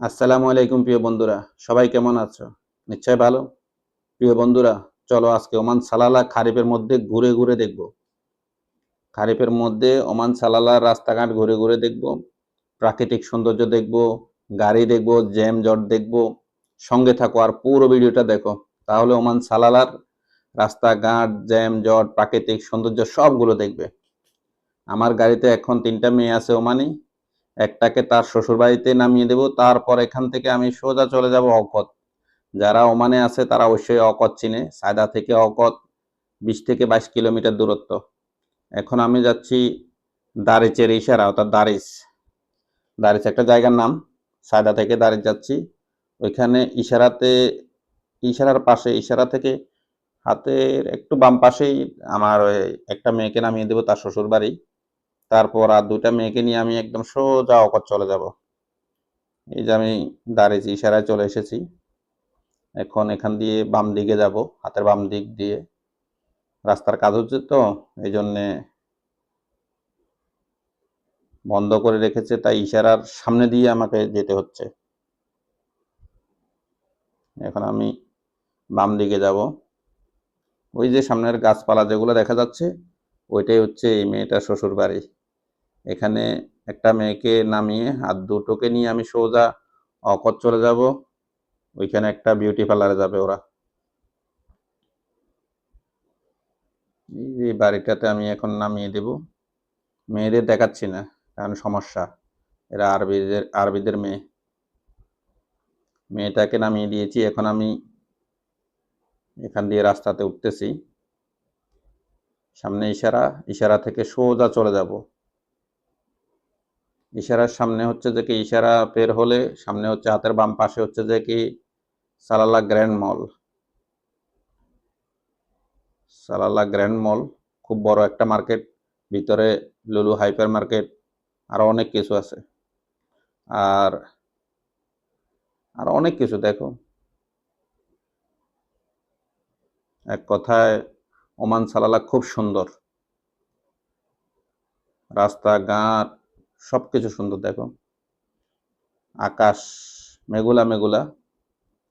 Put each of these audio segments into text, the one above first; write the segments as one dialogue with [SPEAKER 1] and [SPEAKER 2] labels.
[SPEAKER 1] আসসালামু আলাইকুম প্রিয় বন্ধুরা, সবাই কেমন আছো? নিশ্চয় ভালো? প্রিয় বন্ধুরা, চলো আজকে ওমান সালালা খারিফের মধ্যে ঘুরে ঘুরে দেখব। খারিফের মধ্যে ওমান সালালা রাস্তাঘাট ঘুরে ঘুরে দেখব, প্রাকৃতিক সৌন্দর্য দেখব, গাড়ি দেখব, জ্যাম জট দেখব, সঙ্গে থাকো আর পুরো ভিডিওটা দেখো। তাহলে ওমান সালালার রাস্তাঘাট, জ্যাম জট, প্রাকৃতিক সৌন্দর্য সবগুলো দেখবে। আমার গাড়িতে এখন তিনটা মেয়ে আছে ওমানি। একটাকে তার শ্বশুর বাড়িতে নামিয়ে দেব, তারপর এখান থেকে আমি সোজা চলে যাব অকত যারা ওমানে আছে তারা অবশ্যই অকত চিনে। সায়দা থেকে অকত বিশ থেকে বাইশ কিলোমিটার দূরত্ব। এখন আমি যাচ্ছি দারিচের ইশারা, অর্থাৎ দারিচ। দারিচ একটা জায়গার নাম, সায়দা থেকে দারিচ যাচ্ছি। ওইখানে ইশারাতে, ইশারার পাশে, ইশারা থেকে হাতের একটু বাম পাশেই আমার একটা মেয়েকে নামিয়ে দেবো, তার শ্বশুর বাড়ি তারপর আর দুইটা মেয়েকে নিয়ে আমি একদম সোজা অকত চলে যাব। এই যে আমি দাঁড়িয়েছি, ইশারায় চলে এসেছি। এখন এখান দিয়ে বাম দিকে যাব, হাতের বাম দিক দিয়ে। রাস্তার কাজ হচ্ছে তো, এই জন্যে বন্ধ করে রেখেছে, তাই ইশারার সামনে দিয়ে আমাকে যেতে হচ্ছে। এখন আমি বাম দিকে যাব। ওই যে সামনের গাছপালা যেগুলো দেখা যাচ্ছে, ওইটাই হচ্ছে এই মেয়েটার শ্বশুর বাড়ি এখানে একটা মেয়েকে নামিয়ে হাত দুটোকে নিয়ে আমি সোজা অকত চলে যাব। ওইখানে একটা বিউটি পার্লারে যাবে ওরা। এই বাড়িটাতে আমি এখন নামিয়ে দেব। মেয়েদের দেখাচ্ছি না, কারণ সমস্যা। এরা আরবিদের আরবিদের মেয়ে। মেয়েটাকে নামিয়ে দিয়েছি, এখন আমি এখান দিয়ে রাস্তাতে উঠতেছি। সামনে ইশারা ইশারা থেকে সোজা চলে যাব। ইশারার সামনে হচ্ছে যে কি ইশারা পের হলে সামনে হচ্ছে হাতের বাম পাশে হচ্ছে যে কি Salalah grand mall. Salalah grand mall, খুব বড় একটা মার্কেট, ভিতরে লুলু হাইপার মার্কেট, আরও অনেক কিছু আছে। আর আর অনেক কিছু দেখো। এক কথায়, ওমান সালালা খুব সুন্দর। রাস্তাঘাট সব কিছু সুন্দর, দেখো। আকাশ মেঘুলা মেঘুলা,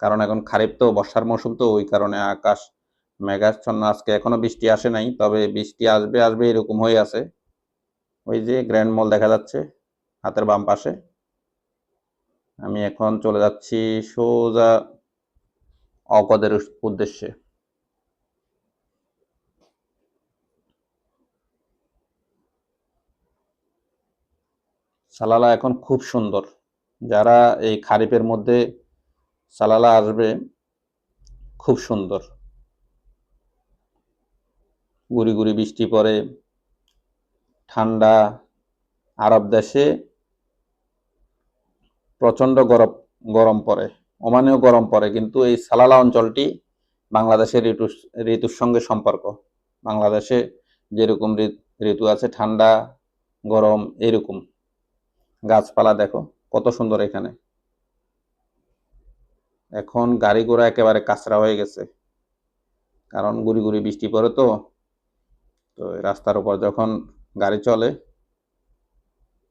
[SPEAKER 1] কারণ এখন খারিফ তো, বর্ষার মৌসুম তো, ওই কারণে আকাশ মেঘাচ্ছন্ন। আজকে এখনও বৃষ্টি আসে নাই, তবে বৃষ্টি আসবে আসবে, এরকম হয়ে আছে। ওই যে গ্র্যান্ড মল দেখা যাচ্ছে, হাতের বাম পাশে। আমি এখন চলে যাচ্ছি সোজা অকদের উদ্দেশ্যে। সালালা এখন খুব সুন্দর। যারা এই খারিফের মধ্যে সালালা আসবে, খুব সুন্দর। গুড়ি গুড়ি বৃষ্টি পড়ে, ঠান্ডা আরব দেশে প্রচণ্ড গরম গরম পড়ে ওমানেও গরম পড়ে, কিন্তু এই সালালা অঞ্চলটি বাংলাদেশের ঋতু, ঋতুর সঙ্গে সম্পর্ক। বাংলাদেশে যেরকম ঋতু আছে, ঠান্ডা, গরম, এরকম। গাছপালা দেখো, কত সুন্দর এখানে। এখন গাড়ি ঘোড়া একেবারে কাঁচরা হয়ে গেছে। কারণ গুড়ি গুড়ি বৃষ্টি পড়ে তো তো রাস্তার উপর যখন গাড়ি চলে,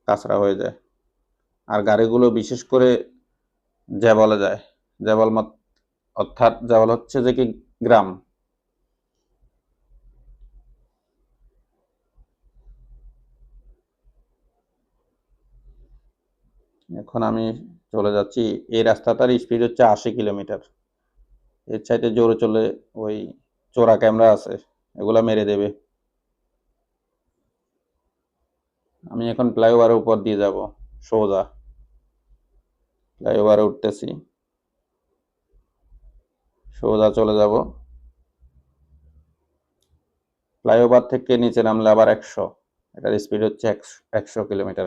[SPEAKER 1] কাঁচরা হয়ে যায়। আর গাড়িগুলো বিশেষ করে জ্যাবলে যায়। জ্যাবল অর্থাৎ জ্যাবল হচ্ছে যে কি গ্রাম। এখন আমি চলে যাচ্ছি। এই রাস্তাটার স্পিড হচ্ছে আশি কিলোমিটার। এর চাইতে জোরে চলে ওই চোরা ক্যামেরা আছে, এগুলা মেরে দেবে। আমি এখন ফ্লাইওভারের উপর দিয়ে যাব, সোজা। ফ্লাইওভারে উঠতেছি। সোজা চলে যাব। ফ্লাইওভার থেকে নিচে নামলে আবার একশো। এটার স্পিড হচ্ছে একশো কিলোমিটার।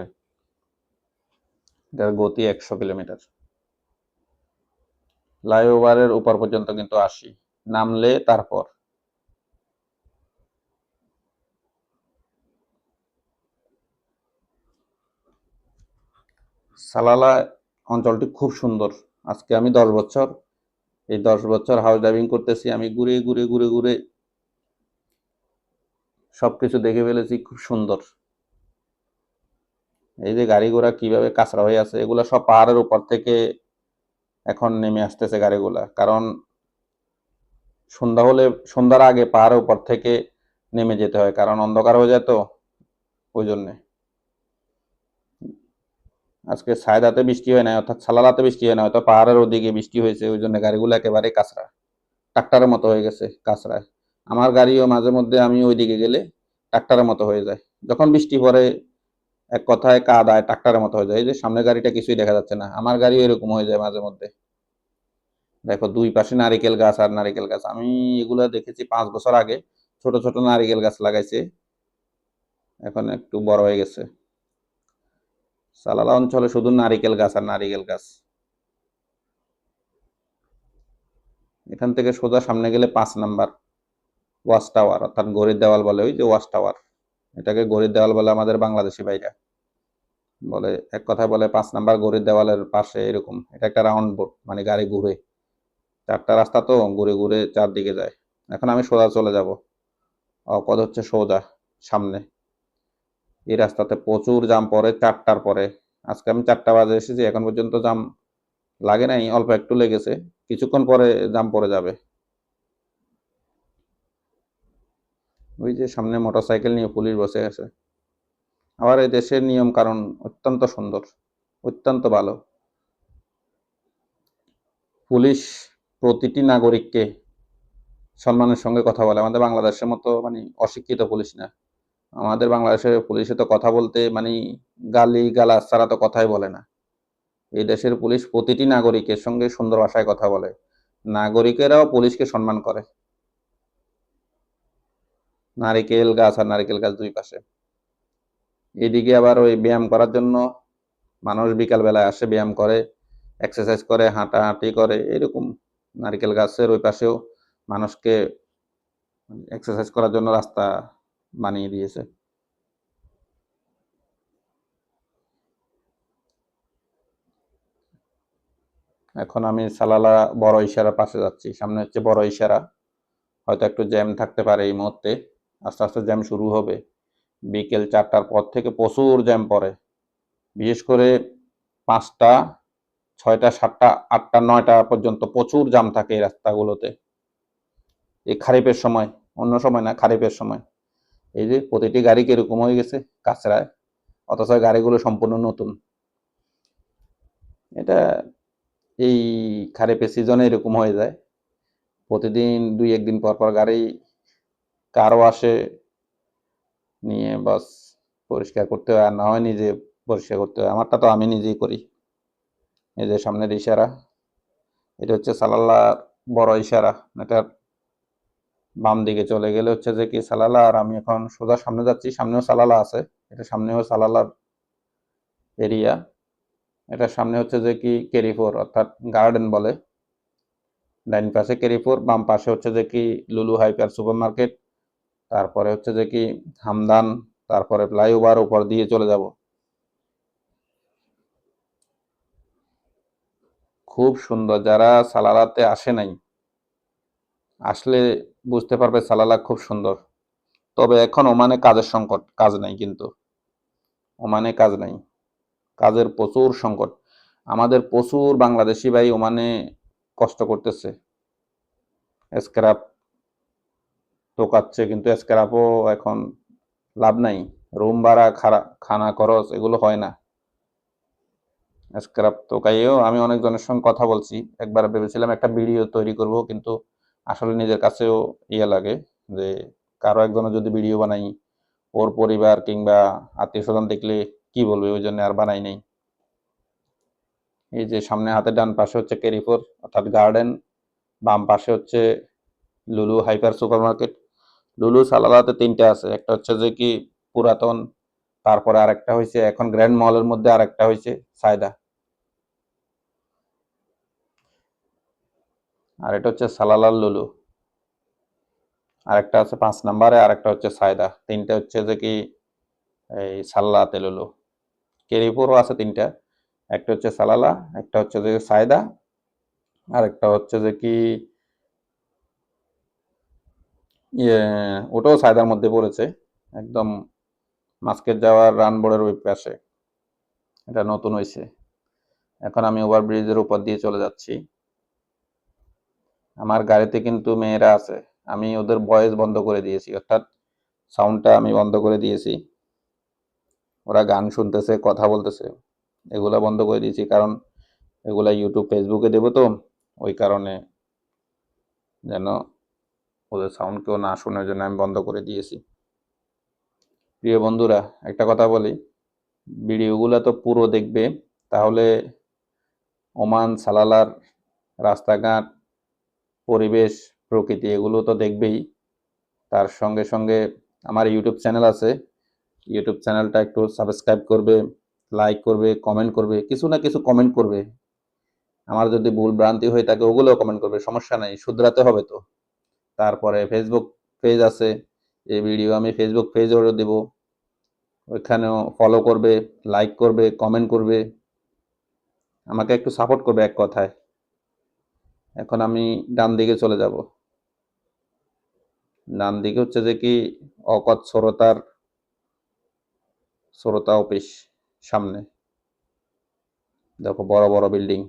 [SPEAKER 1] এটার গতি একশো কিলোমিটার। ফ্লাইওভারের উপর পর্যন্ত কিন্তু আসি নামলে তারপর। সালালা অঞ্চলটি খুব সুন্দর। আজকে আমি দশ বছর, এই দশ বছর হাউস ড্রাইভিং করতেছি, আমি ঘুরে ঘুরে ঘুরে ঘুরে সবকিছু দেখে ফেলেছি, খুব সুন্দর। এই যে গাড়ি ঘোড়া কীভাবে কাঁচরা হয়ে আছে, এগুলো সব পাহাড়ের উপর থেকে এখন নেমে আসতেছে গাড়িগুলা। কারণ সন্ধ্যা হলে, সন্ধ্যার আগে পাহাড়ের উপর থেকে নেমে যেতে হয়, কারণ অন্ধকার হয়ে যায় তো, ওই জন্যে। আজকে সায়দাতে বৃষ্টি হয় না অর্থাৎ সালালাতে বৃষ্টি হয় না হয়তো পাহাড়ের ওদিকে বৃষ্টি হয়েছে, ওই জন্য গাড়িগুলো একেবারে কাঁচরা ট্রাক্টারের মতো হয়ে গেছে কাঁচরায় আমার গাড়িও মাঝে মধ্যে আমি ওইদিকে গেলে ট্রাক্টারের মতো হয়ে যায়। যখন বৃষ্টি পড়ে এক কথায় কাদায় ট্রাক্টারের মতো হয়ে যায়। এই যে সামনের গাড়িটা কিছুই দেখা যাচ্ছে না। আমার গাড়িও এরকম হয়ে যায় মাঝে মধ্যে। দেখো, দুই পাশে নারিকেল গাছ আর নারিকেল গাছ। আমি এগুলা দেখেছি পাঁচ বছর আগে। ছোট ছোট নারিকেল গাছ লাগাইছে। এখন একটু বড় হয়ে গেছে। সালালা অঞ্চলে শুধু নারিকেল গাছ আর নারিকেল গাছ। এখান থেকে সোজা সামনে গেলে পাঁচ নাম্বার ওয়াশ টাওয়ার, অর্থাৎ গড়ির দেওয়াল বলে, ওই যে ওয়াশ টাওয়ার। এটাকে গড়ির দেওয়াল বলে আমাদের বাংলাদেশি ভাইরা বলে, এক কথায় বলে পাঁচ নাম্বার গড়ির দেওয়ালের পাশে এরকম, এটা একটা রাউন্ড বোর্ড মানে গাড়ি ঘুরে। চারটা রাস্তা তো, ঘুরে ঘুরে চারদিকে যায়। এখন আমি সোজা চলে যাব। অপদ হচ্ছে সোজা, সামনে। এই রাস্তাতে প্রচুর জাম পড়ে, চারটার পরে। আজকে আমি চারটা বাজে এসেছি, এখন পর্যন্ত জাম লাগে নাই, অল্প একটু লেগেছে। কিছুক্ষণ পরে জাম পড়ে যাবে। ওই যে সামনে মোটরসাইকেল নিয়ে পুলিশ বসে আছে। আবার এই দেশের নিয়ম কারণ অত্যন্ত সুন্দর, অত্যন্ত ভালো। পুলিশ প্রতিটি নাগরিককে সম্মানের সঙ্গে কথা বলে। আমাদের বাংলাদেশের মতো মানে অশিক্ষিত পুলিশ না। আমাদের বাংলাদেশের পুলিশে তো কথা বলতে মানে গালি গালাজ ছাড়া তো কথাই বলে না। এই দেশের পুলিশ প্রতিটি নাগরিকের সঙ্গে সুন্দর ভাষায় কথা বলে। নাগরিকেরাও পুলিশকে সম্মান করে। নারিকেল গাছ আর নারিকেল গাছ দুই পাশে। এদিকে আবার ওই ব্যায়াম করার জন্য মানুষ বিকাল বেলায় আসে, ব্যায়াম করে এক্সারসাইজ করে, হাঁটাহাঁটি করে, এরকম নারিকেল গাছের ওই পাশেও মানুষকে এক্সারসাইজ করার জন্য রাস্তা বানিয়ে দিয়েছে। এখন আমি সালালা বড় ইশারা পাশে যাচ্ছি। সামনে হচ্ছে বড় ইশারা। হয়তো একটু জ্যাম থাকতে পারে এই মুহূর্তে। আস্তে আস্তে জ্যাম শুরু হবে। বিকেল চারটার পর থেকে প্রচুর জ্যাম পড়ে। বিশেষ করে পাঁচটা, ছয়টা, সাতটা, আটটা, নয়টা পর্যন্ত প্রচুর জাম থাকে এই রাস্তাগুলোতে। এই খারিপের সময়, অন্য সময় না খারিপের সময়। এই যে প্রতিটি গাড়ি কীরকম হয়ে গেছে, কাঁচরায়। অথচ গাড়িগুলো সম্পূর্ণ নতুন। এটা এই খারিপের সিজনে এরকম হয়ে যায়। প্রতিদিন দুই একদিন পর পর গাড়ি কারও আসে নিয়ে বাস পরিষ্কার করতে হয়, আর না হয় নিজে পরিষ্কার করতে হয়। আমারটা তো আমি নিজেই করি। যে সামনের ইশারা, এটা হচ্ছে সালাল্লা বড় ইশারা। এটা বাম দিকে চলে গেলে হচ্ছে যে কি সালালা আর আমি এখন সোজা সামনে যাচ্ছি, সামনেও সালালা আছে। এটা সামনেও সালালার এরিয়া। এটা সামনে হচ্ছে যে কি কেরিফোর, অর্থাৎ গার্ডেন বলে। ডাইন পাশে কেরিফোর, বাম পাশে হচ্ছে যে কি লুলু হাইপার সুপার মার্কেট তারপরে হচ্ছে যে কি হামদান তারপরে ফ্লাইওভার উপর দিয়ে চলে যাব। খুব সুন্দর, যারা সালালাতে আসে নাই, আসলে বুঝতে পারবে সালালা খুব সুন্দর। তবে এখন ওমানে কাজের সংকট, কাজ নাই কিন্তু। ওমানে কাজ নাই। কাজের প্রচুর সংকট। আমাদের প্রচুর বাংলাদেশি ভাই ওমানে কষ্ট করতেছে। স্ক্র্যাপ টোকাচ্ছে, কিন্তু স্ক্র্যাপও এখন লাভ নাই। রুম ভাড়া খানা খরচ এগুলো হয় না। স্ক্র্যাপ টোকাইয়েও আমি অনেকজনের সঙ্গে কথা বলছি। একবার ভেবেছিলাম একটা ভিডিও তৈরি করব, কিন্তু আসলে নিজের কাছেও ইয়ে লাগে যে কারও একজনের যদি ভিডিও বানাই, ওর পরিবার কিংবা আত্মীয় স্বজন দেখলে কি বলবে? ওই জন্য আর বানাই নেই। এই যে সামনে হাতের ডান পাশে হচ্ছে কেরিফোর, অর্থাৎ গার্ডেন, বাম পাশে হচ্ছে লুলু হাইপার সুপার মার্কেট লুলু সালালাতে তিনটা আছে। একটা হচ্ছে যে কি পুরাতন, তারপরে আরেকটা হয়েছে এখন গ্র্যান্ড মলের মধ্যে আরেকটা হয়েছে সায়দা। আর এটা হচ্ছে সালালাল লুলু। আরেকটা আছে পাঁচ নাম্বারে, আরেকটা হচ্ছে সায়দা। তিনটা হচ্ছে যে কি এই সাল্লাতে লুলু। কেরিপুরও আছে তিনটা। একটা হচ্ছে সালালা, একটা হচ্ছে যে সায়দা আর একটা হচ্ছে যে কি ওটাও সায়দার মধ্যে পড়েছে। একদম মাস্কেট যাওয়ার রান বোর্ডের ওই পাশে। এটা নতুন হয়েছে এখন আমি ওভারব্রিজের উপর দিয়ে চলে যাচ্ছি। আমার গাড়িতে কিন্তু মেয়েরা আছে। আমি ওদের ভয়েস বন্ধ করে দিয়েছি। অর্থাৎ সাউন্ডটা আমি বন্ধ করে দিয়েছি। ওরা গান শুনতেছে, কথা বলতেছে। এগুলা বন্ধ করে দিয়েছি কারণ এগুলা ইউটিউব ফেসবুকে দেবো তো। ওই কারণে যেন ওদের সাউন্ড কেউ না শোনার জন্য আমি বন্ধ করে দিয়েছি। প্রিয় বন্ধুরা, একটা কথা বলি, ভিডিওগুলো তো পুরো দেখবে, তাহলে ওমান, সালালার রাস্তাঘাট, পরিবেশ, প্রকৃতি এগুলো তো দেখবেই। তার সঙ্গে সঙ্গে আমার ইউটিউব চ্যানেল আছে ইউটিউব চ্যানেলটা একটু সাবস্ক্রাইব করবে লাইক করবে কমেন্ট করবে, কিছু না কিছু কমেন্ট করবে। আমার যদি ভুল ভ্রান্তি হয়ে থাকে, ওগুলোও কমেন্ট করবে, সমস্যা নাই, শুধরাতে হবে তো। তারপরে ফেসবুক পেজ আছে। এই ভিডিও আমি ফেসবুক পেজও দেব। ওইখানেও ফলো করবে লাইক করবে কমেন্ট করবে। আমাকে একটু সাপোর্ট করবে এক কথায়। এখন আমি ডান দিকে চলে যাব। ডান দিকে হচ্ছে যে কি অকত সরতার, সরতা অফিস সামনে। দেখো বড় বড় বিল্ডিং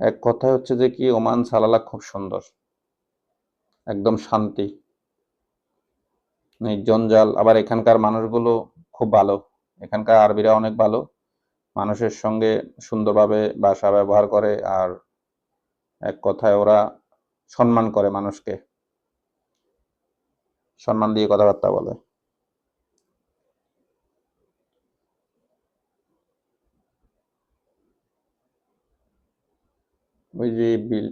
[SPEAKER 1] এক কথায় হচ্ছে যে কি, ওমান সালালা খুব সুন্দর। একদম শান্তি। নির্জঞ্জাল আবার এখানকার মানুষগুলো খুব ভালো। এখানকার আরবিরা অনেক ভালো। মানুষের সঙ্গে সুন্দরভাবে ভাষা ব্যবহার করে আর এক কথায় ওরা সম্মান করে মানুষকে। সম্মান দিয়ে কথাবার্তা বলে। ওই যে বিল,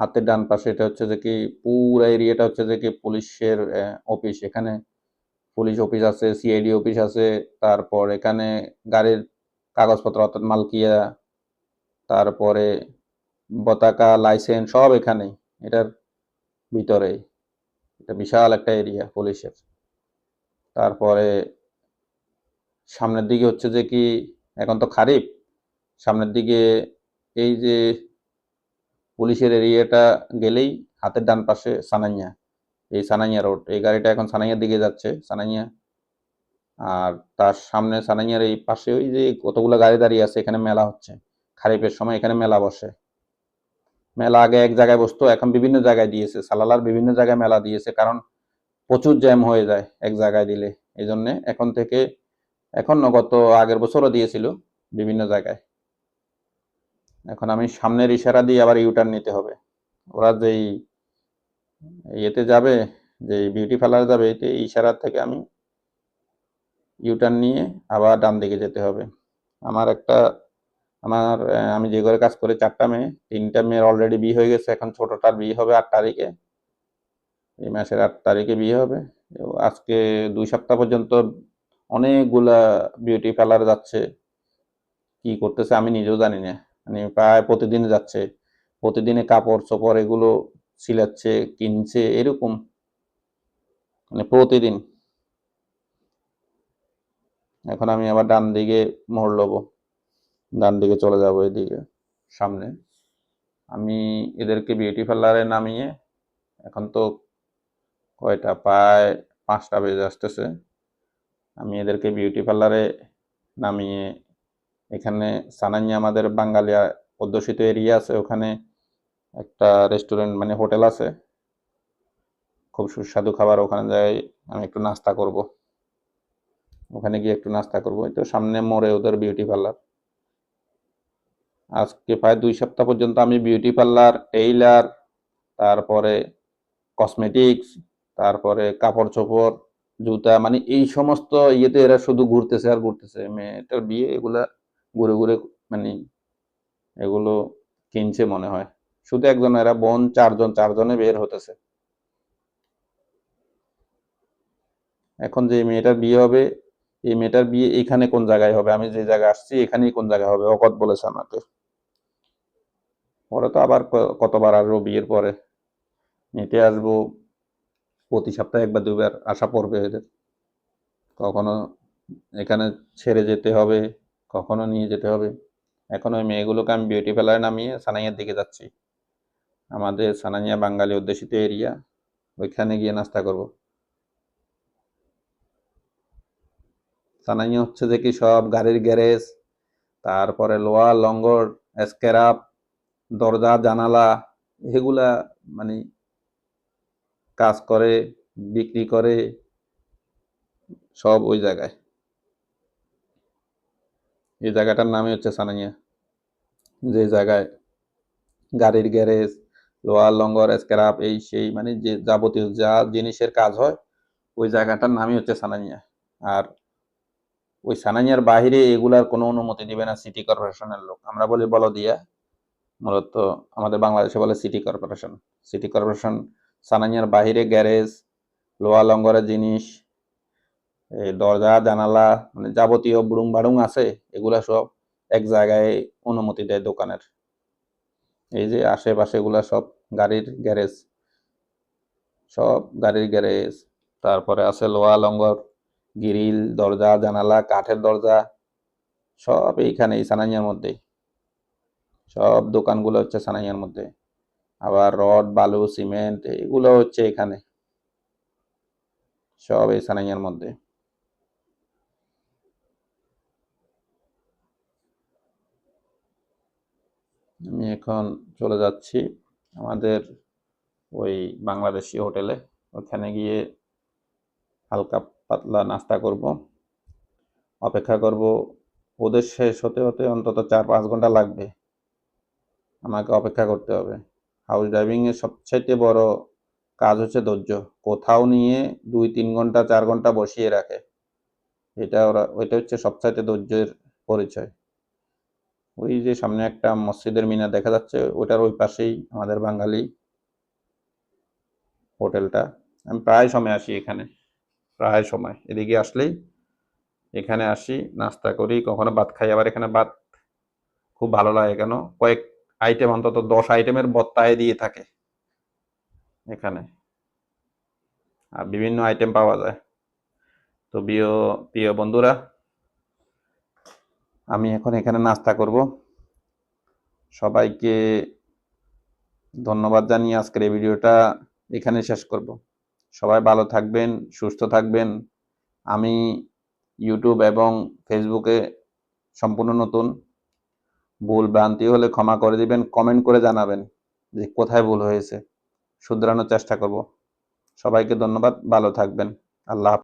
[SPEAKER 1] হাতের ডান পাশে এটা হচ্ছে যে কি পুরো এরিয়াটা হচ্ছে যে কি পুলিশের অফিস। এখানে পুলিশ অফিস আছে সিআইডি অফিস আছে, তারপর এখানে গাড়ির কাগজপত্র, অর্থাৎ মালকিয়া, তারপরে পতাকা, লাইসেন্স সব এখানে, এটার ভিতরে এটা বিশাল একটা এরিয়া পুলিশের। তারপরে সামনের দিকে হচ্ছে যে কি, এখন তো খারিফ, সামনের দিকে এই যে পুলিশের এরিয়াটা গেলেই হাতের ডান পাশে সানাইয়া, এই সানাইয়া রোড এই গাড়িটা এখন সানাইয়ার দিকে যাচ্ছে, সানাইয়া। আর তার সামনে সানাইয়ার এই পাশে ওই যে কতগুলো গাড়ি দাঁড়িয়ে আছে, এখানে মেলা হচ্ছে, খারিফের সময় এখানে মেলা বসে। মেলা আগে এক জায়গায় বসতো, এখন বিভিন্ন জায়গায় দিয়েছে, সালালার বিভিন্ন জায়গায় মেলা দিয়েছে, কারণ প্রচুর জ্যাম হয়ে যায় এক জায়গায় দিলে। এই জন্যে এখন থেকে, এখন গত আগের বছরও দিয়েছিল বিভিন্ন জায়গায়। এখন আমি সামনের ইশারা দিয়ে আবার ইউটার্ন নিতে হবে। ওরা যেই ইয়েতে যাবে যে বিউটি পার্লার যাবে, এতে ইশারা থেকে আমি ইউটার্ন নিয়ে আবার ডান দিকে যেতে হবে। আমার একটা, আমার আমি যে ঘরে কাজ করি, চারটা মেয়ে, তিনটা মেয়ের অলরেডি বিয়ে হয়ে গেছে, এখন ছোটটার বিয়ে হবে আট তারিখে। এই মাসের আট তারিখে বিয়ে হবে। আজকে দুই সপ্তাহ পর্যন্ত অনেকগুলা বিউটি পার্লার যাচ্ছে। কি করতেছে আমি নিজেও জানি না। মানে প্রায় প্রতিদিন যাচ্ছে। প্রতিদিনে কাপড় চোপড় এগুলো সিলাচ্ছে, কিনছে, এরকম। মানে প্রতিদিন। এখন আমি আবার ডান দিকে মোড় লবো। ডান দিকে চলে যাব এদিকে, সামনে। আমি এদেরকে বিউটি পার্লারে নামিয়ে এখন তো কয়টা? প্রায় পাঁচটা বেজে আসতেছে। আমি এদেরকে বিউটি পার্লারে নামিয়ে এখানে সানাইয়া আমাদের বাঙালিয়া অধ্যুষিত এরিয়া আছে, ওখানে একটা রেস্টুরেন্ট মানে হোটেল আছে। খুব সুস্বাদু খাবার ওখানে যাই আমি একটু নাস্তা করব। ওখানে গিয়ে একটু নাস্তা করব তো সামনে মোড়ে ওদের বিউটি পার্লার আজকে প্রায় দুই সপ্তাহ পর্যন্ত আমি বিউটি পার্লার টেইলার তারপরে কসমেটিক্স তারপরে কাপড় চোপড়, জুতা মানে এই সমস্ত ইয়েতে এরা শুধু ঘুরতেছে আর ঘুরতেছে। মেয়েটার বিয়ে এগুলা ঘুরে ঘুরে মানে এগুলো কিনছে মনে হয়। শুধু একজন, এরা বোন, চারজন, চারজনে বের হতেছে। এখন যে মেয়েটার বিয়ে হবে, এই মেয়েটার বিয়ে এখানে কোন জায়গায় হবে? আমি যে জায়গায় আসছি, এখানেই কোন জায়গায় হবে? অকত বলেছে আমাকে। পরে তো আবার কতবার আসব বিয়ের পরে? নিতে আসব প্রতি সপ্তাহে একবার, দুবার আসা পড়বে এদের। কখনো এখানে ছেড়ে যেতে হবে কখনো নিয়ে যেতে হবে। এখন ওই মেয়েগুলোকে আমি বিউটি পার্লারে নামিয়ে সানাইয়ার দিকে যাচ্ছি। আমাদের সানাইয়া বাঙালি অধ্যুষিত এরিয়া ওইখানে গিয়ে নাস্তা করব। সানাইয়া হচ্ছে যে কি সব গাড়ির গ্যারেজ, তারপরে লোহা লঙ্গর স্ক্র্যাপ দরজা, জানালা, এগুলা মানে কাজ করে, বিক্রি করে, সব ওই জায়গায়। এই জায়গাটার নামই হচ্ছে সানাইয়া। যে জায়গায় গাড়ির গ্যারেজ, লোহার লঙ্গর, স্ক্র্যাপ, এই সেই মানে যে যাবতীয় যা জিনিসের কাজ হয়, ওই জায়গাটার নামই হচ্ছে সানাইয়া। আর ওই সানাইয়ার বাইরে এগুলার কোনো অনুমতি দিবে না সিটি কর্পোরেশনের লোক। আমরা বলি বলদিয়া, মূলত আমাদের বাংলাদেশে বলে সিটি কর্পোরেশন সিটি কর্পোরেশন সানাইয়ার বাইরে গ্যারেজ লোহা লঙ্গরের জিনিস দরজা, জানালা মানে যাবতীয় বুড়ুং বাড়ুং আছে, এগুলা সব এক জায়গায় অনুমতি দেয় দোকানের। এই যে আশেপাশে এগুলা সব গাড়ির গ্যারেজ, সব গাড়ির গ্যারেজ। তারপরে আছে লোহা, লঙ্গর, গ্রিল, দরজা, জানালা, কাঠের দরজা, সব এইখানে, এই সানাইয়ার মধ্যে সব দোকানগুলো হচ্ছে সানাইয়ার মধ্যে। আবার রড, বালু, সিমেন্ট, এগুলো হচ্ছে এখানে। সব এই সানাইয়ার মধ্যে। আমি এখন চলে যাচ্ছি আমাদের ওই বাংলাদেশি হোটেলে। ওখানে গিয়ে হালকা পাতলা নাস্তা করব, অপেক্ষা করব। ওদের শেষ হতে হতে অন্তত চার পাঁচ ঘণ্টা লাগবে আমাকে অপেক্ষা করতে হবে। হাউস ড্রাইভিংয়ের সবচাইতে বড় কাজ হচ্ছে ধৈর্য। কোথাও নিয়ে দুই, তিন ঘণ্টা, চার ঘণ্টা বসিয়ে রাখে। এটা ওরা, ওইটা হচ্ছে সবচাইতে ধৈর্যের পরিচয়। ওই যে সামনে একটা মসজিদের মিনার দেখা যাচ্ছে ওটার ওই পাশেই আমাদের বাঙালি হোটেলটা। আমি প্রায় সময় আসি এখানে, প্রায় সময়। এদিকে আসলেই এখানে আসি, নাস্তা করি, কখনো ভাত খাই, আবার এখানে ভাত খুব ভালো লাগে কেন? কয়েক আইটেম অন্তত দশ আইটেমের বত্তায় দিয়ে থাকে এখানে। আর বিভিন্ন আইটেম পাওয়া যায়। তো প্রিয় প্রিয় বন্ধুরা আমি এখন এখানে নাস্তা করব। সবাইকে ধন্যবাদ জানিয়ে আজকের এই ভিডিওটা এখানে শেষ করব। সবাই ভালো থাকবেন, সুস্থ থাকবেন। আমি ইউটিউব এবং ফেসবুকে সম্পূর্ণ নতুন। ভুল ভ্রান্তি হলে ক্ষমা করে দিবেন কমেন্ট করে জানাবেন যে কোথায় ভুল হয়েছে। শুধরানোর চেষ্টা করব। সবাইকে ধন্যবাদ, ভালো থাকবেন। আল্লাহ।